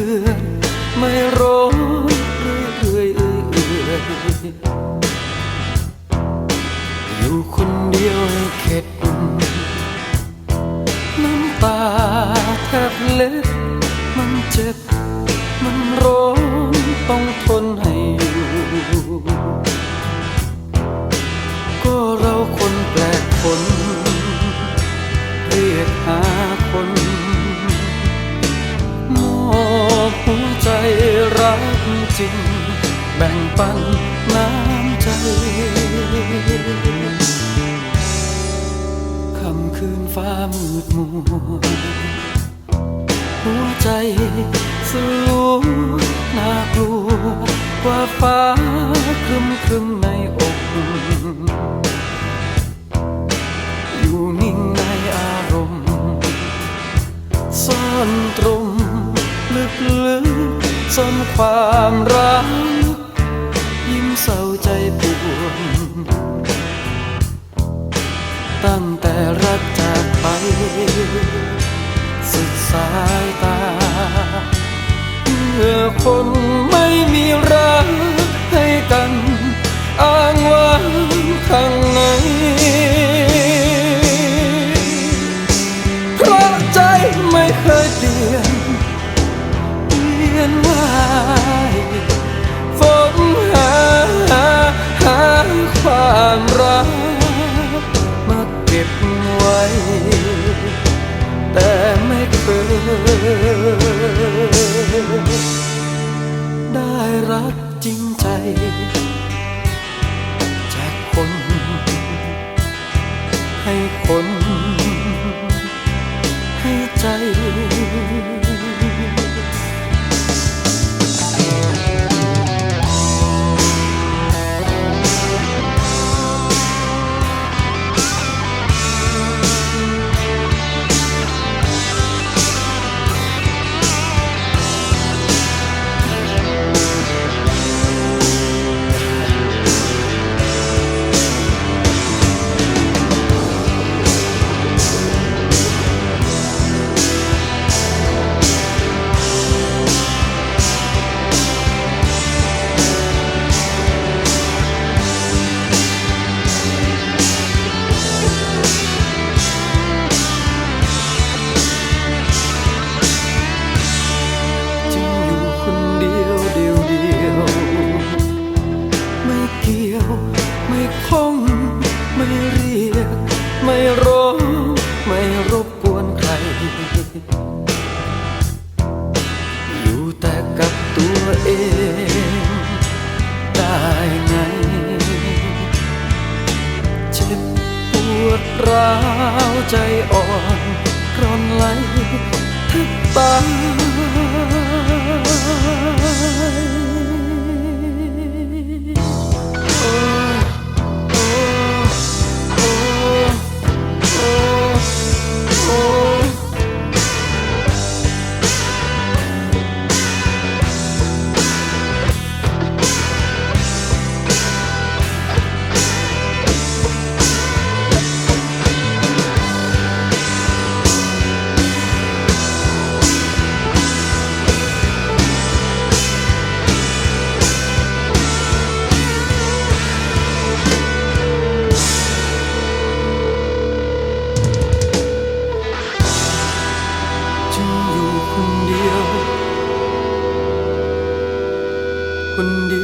ือไม่ร้อนเรื่อยเรื่อยเอื่อยอยู่คนเดียวให้เข็ด น้ำตาแทบเล็ด มันเจ็บ มันร้อนต้องทนให้อยู่ ก็เราคนแปลกคน เรียกหาคน จริง แบ่งปันน้ำใจคำคืนฟ้ามืดมัวหัวใจสลัวน่ากลัวกว่าฟ้าครึมครึมในอกอยู่นิ่งในอารมณ์ซ่อนตรง กๆซ่อนความรัก ยิ้มเศร้าใจปวดตั้งแต่รักจากไป สุดสายตาเมื่อคนไม่มีรักให้กันอ้าง รักจริงใจ จากคน ให้คน ให้ใจ วดร้าวใจอ่อนร้อนไหลทึบตา ง